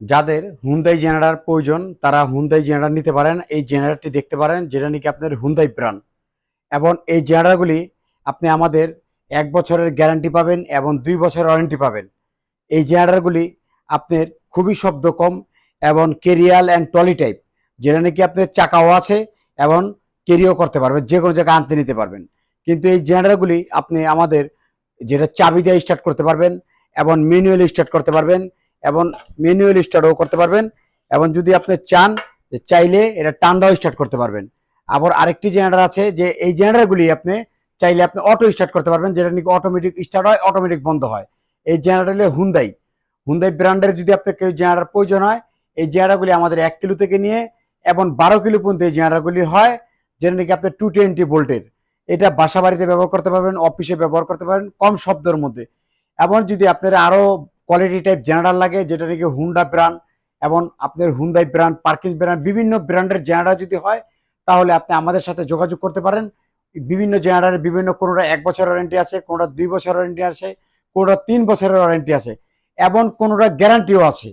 যাদের Hyundai generator প্রয়োজন, তারা হুন্দাই জেনারেটার নিতে পারেন। এই জেনারেটরটি দেখতে পারেন, যেটা নাকি আপনার হুন্দাই ব্র্যান্ড এবং এই জেনারেটরগুলি আপনি আমাদের এক বছরের গ্যারান্টি পাবেন এবং দুই বছরের ওয়ারেন্টি পাবেন। এই জেনারেটরগুলি আপনার খুবই শব্দ কম এবং কেরিয়াল অ্যান্ড টলি টাইপ যেটা নাকি আপনার চাকাও আছে এবং ক্যারিও করতে পারবেন, যে কোনো জায়গায় আনতে নিতে পারবেন। কিন্তু এই জেনারেটরগুলি আপনি আমাদের যেটা চাবি দিয়ে স্টার্ট করতে পারবেন এবং ম্যানুয়ালি স্টার্ট করতে পারবেন এবং ম্যানুয়াল স্টার্টও করতে পারবেন। এবং যদি আপনি চান, চাইলে এটা টান দাও স্টার্ট করতে পারবেন। আবার আরেকটি জেনারেটর আছে যে এই জেনারেটরগুলি আপনি চাইলে আপনি অটো স্টার্ট করতে পারবেন, যেটা নাকি অটোমেটিক স্টার্ট হয় অটোমেটিক বন্ধ হয়। এই জেনারেটর হুন্দাই হুন্দাই ব্র্যান্ডের যদি আপনার কেউ জেনারেটর প্রয়োজন হয়, এই জেনারেটরগুলি আমাদের এক কিলো থেকে নিয়ে এবং বারো কিলো পর্যন্ত এই জেনারেটরগুলি হয়, যেটা নাকি আপনার টু টোয়েন্টি ভোল্টের এটা বাসা বাড়িতে ব্যবহার করতে পারবেন অফিসে ব্যবহার করতে পারবেন, কম শব্দের মধ্যে। এবং যদি আপনারা আরও কোয়ালিটি টাইপ জেনারেল লাগে, যেটা নাকি হুন্ডা ব্র্যান্ড এবং আপনার হুন্ডাই ব্র্যান্ড পার্কিং ব্র্যান্ড বিভিন্ন ব্র্যান্ডের জেনারেল যদি হয়, তাহলে আপনি আমাদের সাথে যোগাযোগ করতে পারেন। বিভিন্ন জেনারেটরের বিভিন্ন, কোনোটা এক বছর ওয়ারেন্টি আছে, কোনোটা দুই বছর ওয়ারেন্টি আছে, কোনোটা তিন বছরের ওয়ারেন্টি আছে এবং কোনোটা গ্যারান্টিও আছে।